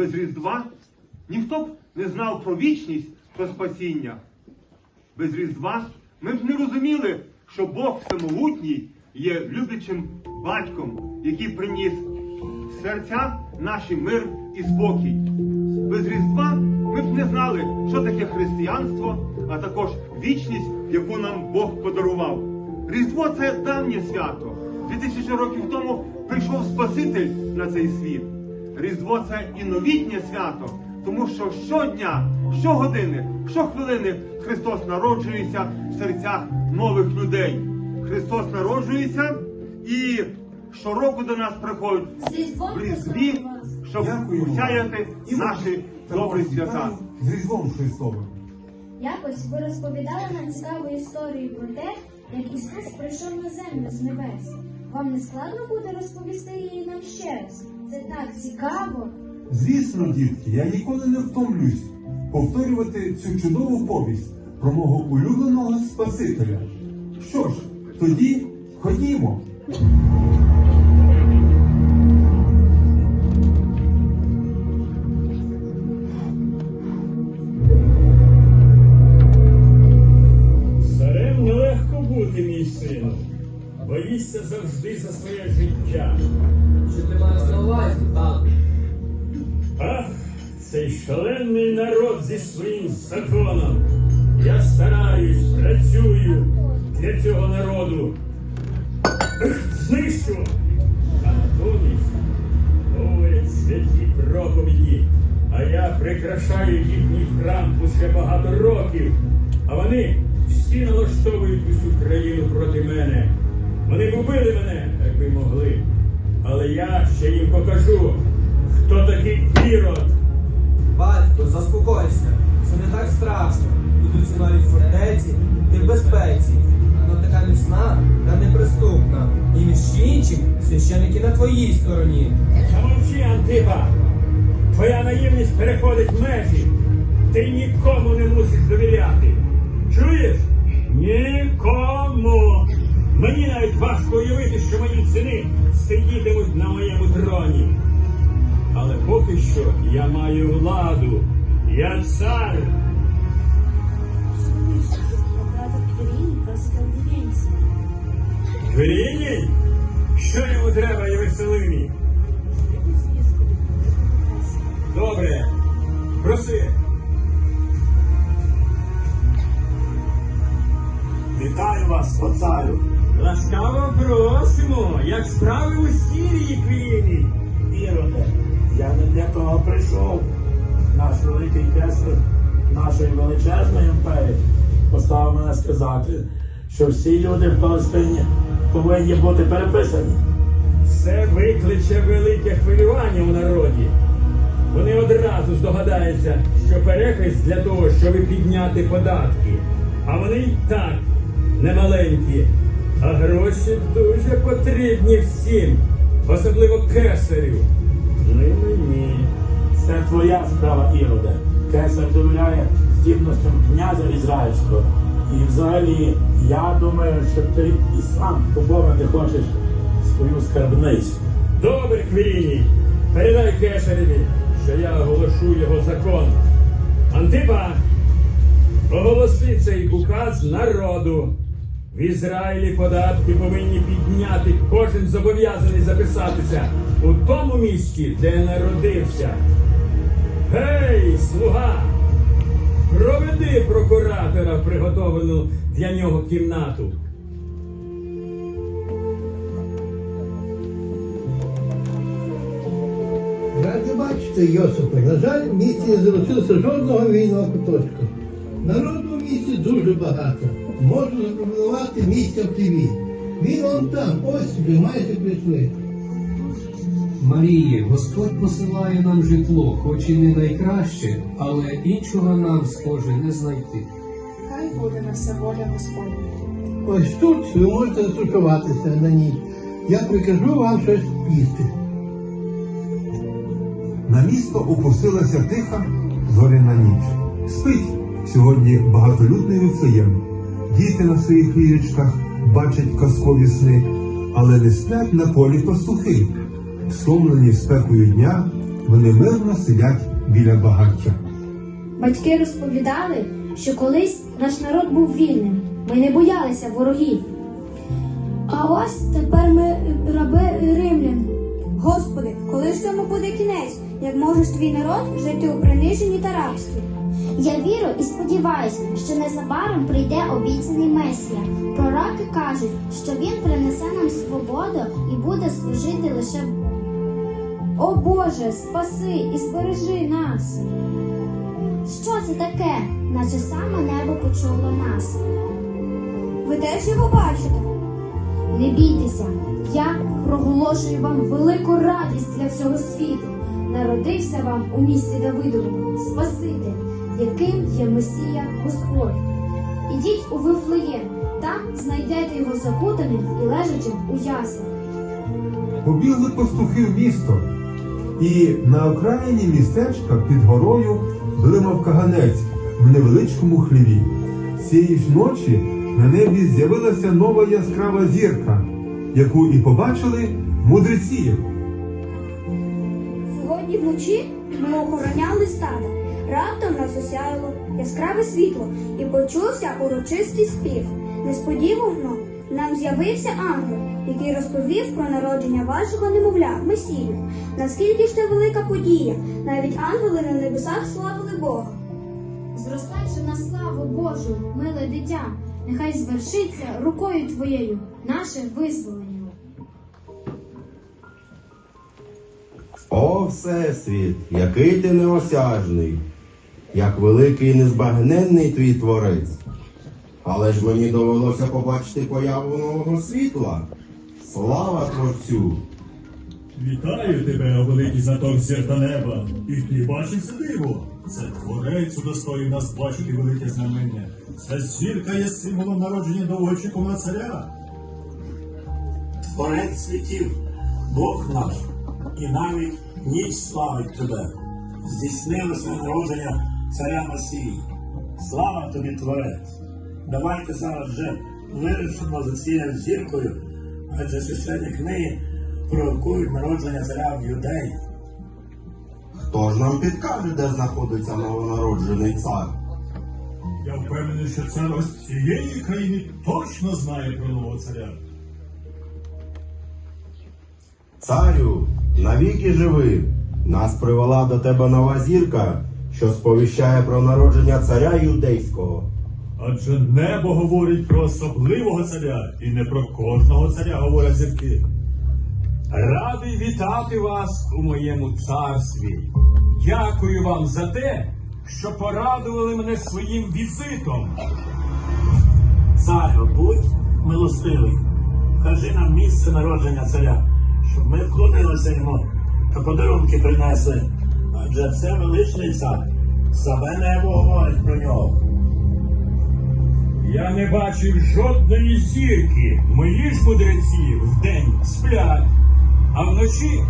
Без Різдва ніхто б не знав про вічність, про спасіння. Без Різдва ми б не розуміли, що Бог Всемогутній є люблячим батьком, який приніс в серця наші мир і спокій. Без Різдва ми б не знали, що таке християнство, а також вічність, яку нам Бог подарував. Різдво це давнє свято. Дві тисячі років тому прийшов Спаситель на цей світ. Різдво це і новітнє свято, тому що щодня, щогодини, щохвилини Христос народжується в серцях нових людей. Христос народжується і щороку до нас приходить в Різдві, щоб усяяти наші добрі свята. З Різдвом Христовим. Якось ви розповідали нам цікаву історію про те, як Ісус прийшов на землю з небес. Вам не складно буде розповісти її нам ще раз? Це так цікаво. Звісно, дітки, я ніколи не втомлюсь повторювати цю чудову повість про мого улюбленого Спасителя. Що ж, тоді ходімо. Шалений народ зі своїм законом. Я стараюсь, працюю для цього народу. Знищу. А натомість говорять святі проповіді, а я прикрашаю їхній храм уже багато років. А вони всі налаштовують усю країну проти мене. Вони б убили мене, якби могли. Але я ще їм покажу, хто такий Ірод. Батько. Це не так страшно. Тут у ціною фортеці, ти в безпеці. Вона така міцна та неприступна. І між іншим, священики на твоїй стороні. Замовчи, Антипа! Твоя наївність переходить межі. Ти нікому не мусиш довіряти. Чуєш? Нікому. Мені навіть важко уявити, що мої сини сидітимуть на моєму троні. Але поки що я маю владу. Я цар. Брата Квіріні просить аудиєнцію. Що йому треба і веселині? Добре, проси. Вітаю вас, о царю! Ласкаво просимо, як справи у Сірії Наш великий кесар нашої величезної імперії поставив мене сказати, що всі люди в Палестині повинні бути переписані. Це викличе велике хвилювання у народі. Вони одразу здогадаються, що перепис для того, щоб підняти податки. А вони й так немаленькі. А гроші дуже потрібні всім, особливо кесарю. Ну і мені. Це твоя справа, Іроде. Кесар довіряє здібностям князя Ізраїльського. І взагалі, я думаю, що ти і сам поповнити хочеш свою скарбницю. Добре, Квіріній, передай кесареві, що я оголошу його закон. Антипа, оголоси цей указ народу. В Ізраїлі податки повинні підняти, кожен зобов'язаний записатися у тому місті, де народився. Гей, слуга! Проведи прокуратора приготовлену для нього кімнату. Раді бачити, Йосипе, на жаль, в місті не залишилося жодного вільного куточку. Народу в місті дуже багато. Можу запропонувати місця в ТВ. Він он там, ось ви майже прийшли. Марії, Господь посилає нам житло, хоч і не найкраще, але іншого нам схоже не знайти. Хай буде на все воля Господня. Ось тут ви можете засушуватися на ніч. Я прикажу вам щось їсти. На місто опустилася тиха зоряна ніч. Спить сьогодні багатолюдний Вифлеєм. Діти на своїх ліжечках бачать казкові сни, але не сплять на полі пастухи. Стомлені спекою дня, вони мирно сидять біля багаття. Батьки розповідали, що колись наш народ був вільним. Ми не боялися ворогів. А ось тепер ми раби римлян. Господи, коли ж цьому буде кінець? Як можеш твій народ жити у приниженні та рабстві? Я вірю і сподіваюся, що незабаром прийде обіцяний Месія. Пророки кажуть, що він принесе нам свободу і буде служити лише. О Боже, спаси і збережи нас. Що це таке? Наче саме небо почуло нас. Ви теж його бачите? Не бійтеся, я проголошую вам велику радість для всього світу. Народився вам у місті Давидовому Спаситель, яким є Месія Господь. Ідіть у Вифлеєм, там знайдете його закутаним і лежачим у яслах. Побігли пастухи в місто, і на окраїні містечка під горою блимав каганець в невеличкому хліві. Цієї ж ночі на небі з'явилася нова яскрава зірка, яку і побачили мудреці. Сьогодні вночі ми охороняли стадо. Раптом нас осяяло яскраве світло і почувся урочистий спів. Несподівано нам з'явився ангел, який розповів про народження вашого немовля, Месію. Наскільки ж це велика подія, навіть ангели на небесах славили Бога. Зростай же на славу Божу, миле дитя, нехай звершиться рукою твоєю наше визволення. О, Всесвіт, який ти неосяжний, як великий і незбагненний твій творець. Але ж мені довелося побачити появу нового світла. Слава Творцю! Вітаю тебе, о великий знаток зірка неба. І ти бачиш це диво. Це творець удостоїв нас бачити велике знамення. Ця зірка є символом народження довгоочікуваного царя. Творець світів, Бог наш, і навіть ніч славить тебе. Здійснилося народження царя Месії. Слава тобі, Творець! Давайте зараз вже вирішимо за цією зіркою, адже священні книги пророкують народження царя в юдеї. Хто ж нам підкаже, де знаходиться новонароджений цар? Я впевнений, що цар ось цієї країни точно знає про нового царя. Царю, навіки живи! Нас привела до тебе нова зірка, що сповіщає про народження царя юдейського. Адже небо говорить про особливого царя, і не про кожного царя говорять зірки. Радий вітати вас у моєму царстві. Дякую вам за те, що порадували мене своїм візитом. Царю, будь милостивий, вкажи нам місце народження царя, щоб ми вклонилися йому та подарунки принесли. Адже це величний цар. Саме небо говорить про нього. Я не бачив жодної зірки. Мої ж мудреці вдень сплять, а вночі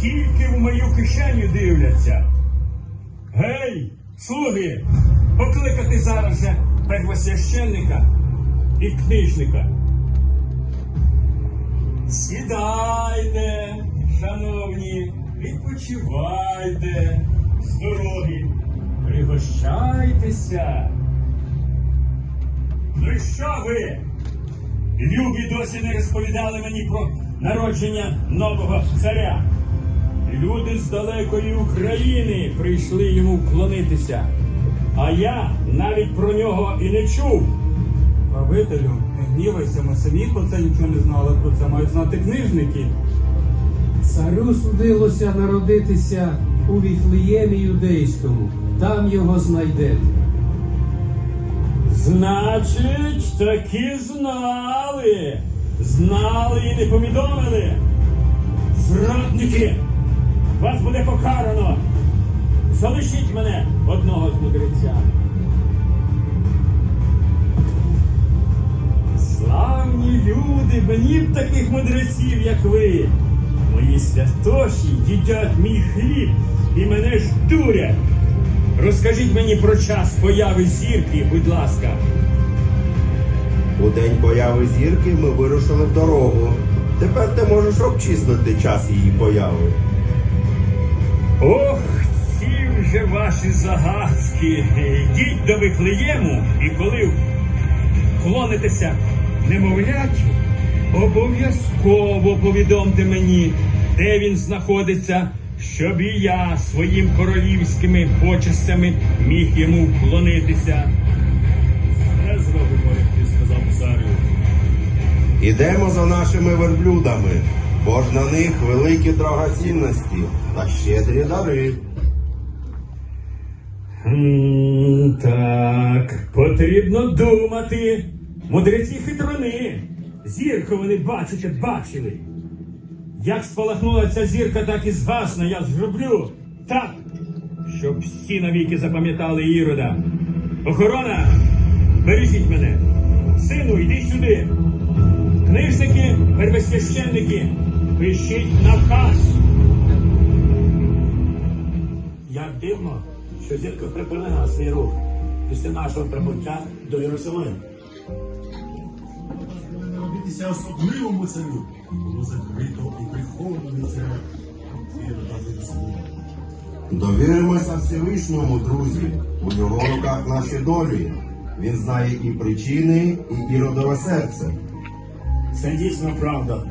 тільки в мою кишеню дивляться. Гей, слуги, покликати зараз же первосвященника і книжника. Сідайте, шановні, відпочивайте з дороги, пригощайтеся. Ну і що ви? Любі досі не розповідали мені про народження нового царя. Люди з далекої України прийшли йому вклонитися. А я навіть про нього і не чув. Правителю, не гнівайся, ми самі про це нічого не знали, про це мають знати книжники. Царю судилося народитися у Віфлеємі юдейському. Там його знайдете. Значить, таки знали. Знали і не повідомили. Зрадники! Вас буде покарано. Залишіть мене одного з мудреця. Славні люди, мені б таких мудреців, як ви. Мої святоші їдять мій хліб і мене ж дурять. Розкажіть мені про час появи зірки, будь ласка. У день появи зірки ми вирушили в дорогу. Тепер ти можеш обчислити час її появи. Ох, ці вже ваші загадки. Йдіть до Вифлеєму, і коли клонитеся немовлячу, обов'язково повідомте мені, де він знаходиться, щоб і я своїм королівськими почестями міг йому вклонитися. Все зробимо, як ти сказав царю. Ідемо за нашими верблюдами, бо ж на них великі драгоцінності та щедрі дари. М, Так, потрібно думати. Мудреці хитрони. Зірку вони бачите, бачили. Як спалахнула ця зірка, так і згасне я зроблю. Так, щоб всі навіки запам'ятали Ірода. Охорона, бережіть мене. Сину, йди сюди. Книжники, первосвященники, пишіть наказ. Як дивно, що зірка припинила свій рух після нашого прибуття до. Робітися особливому царю було закрито і. Довіримося Всевишньому, друзі. У його руках наші долі. Він знає і причини, і іродове серце. Це дійсно правда.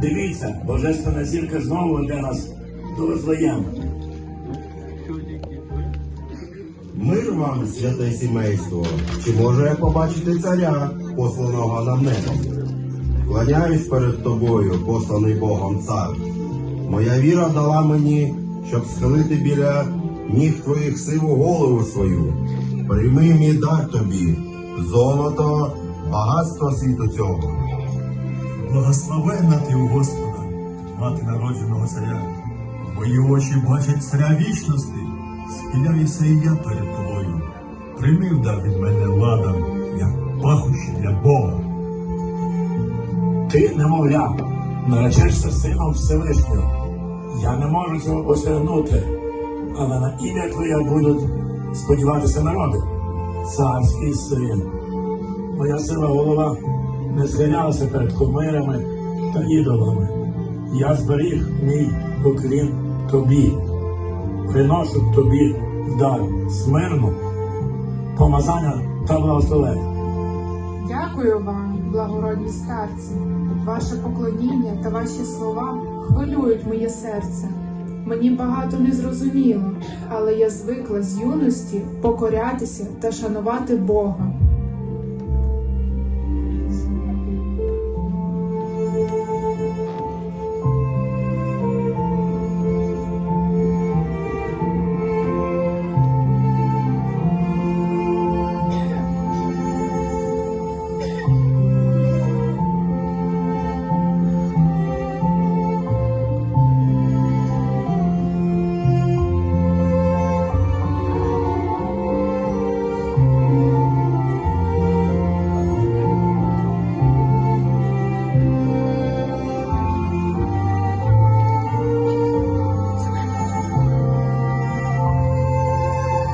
Дивіться, божественна зірка знову веде нас до Вифлеєму. Мир вам, святе сімейство. Чи можу я побачити царя, посланого нам небом? Кланяюсь перед тобою, посланий Богом цар. Моя віра дала мені, щоб схилити біля ніг твоїх сиву голову свою. Прийми мій дар тобі, золото, багатство світу цього. Благословенна ти у Господа, мати народженого царя. Мої очі бачать царя вічності. Схиляюся і я перед тобою. Прийми вдар від мене ладом, як пахощі для Бога. Ти, немовля, наречешся сином Всевишнього. Я не можу цього осягнути, але на ім'я Твоє будуть сподіватися народи. Царський син. Моя сила голова не схилялася перед кумирами та ідолами. Я зберіг мій уклін тобі. Приношу тобі дар смирну, помазання та благословення. Дякую вам, благородні старці. Ваше поклоніння та ваші слова хвилюють моє серце. Мені багато не зрозуміло, але я звикла з юності покорятися та шанувати Бога.